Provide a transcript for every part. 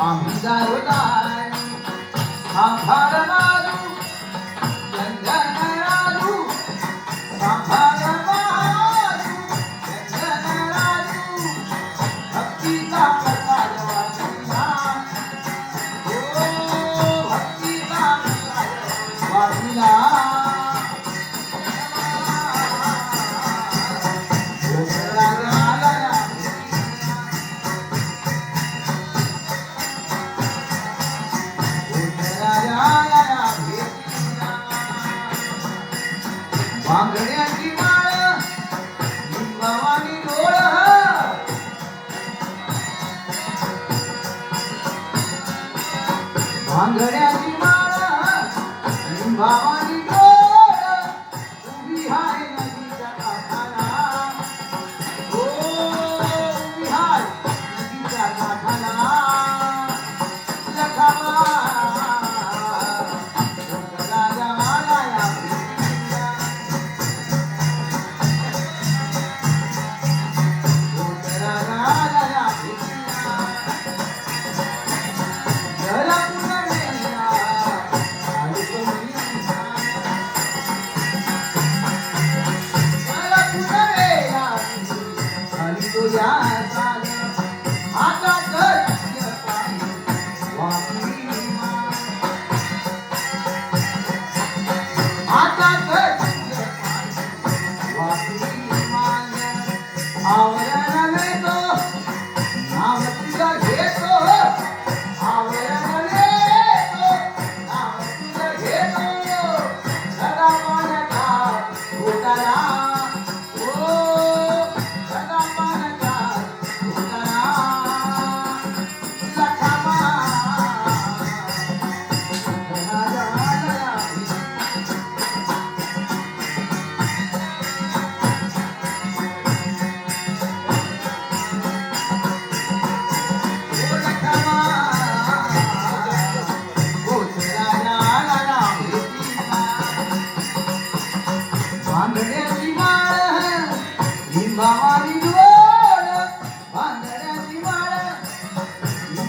आम्ही गारोदार सांभार मारू भांगड्याची माळ लिंबावानी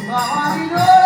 ಮಾರಿದೋ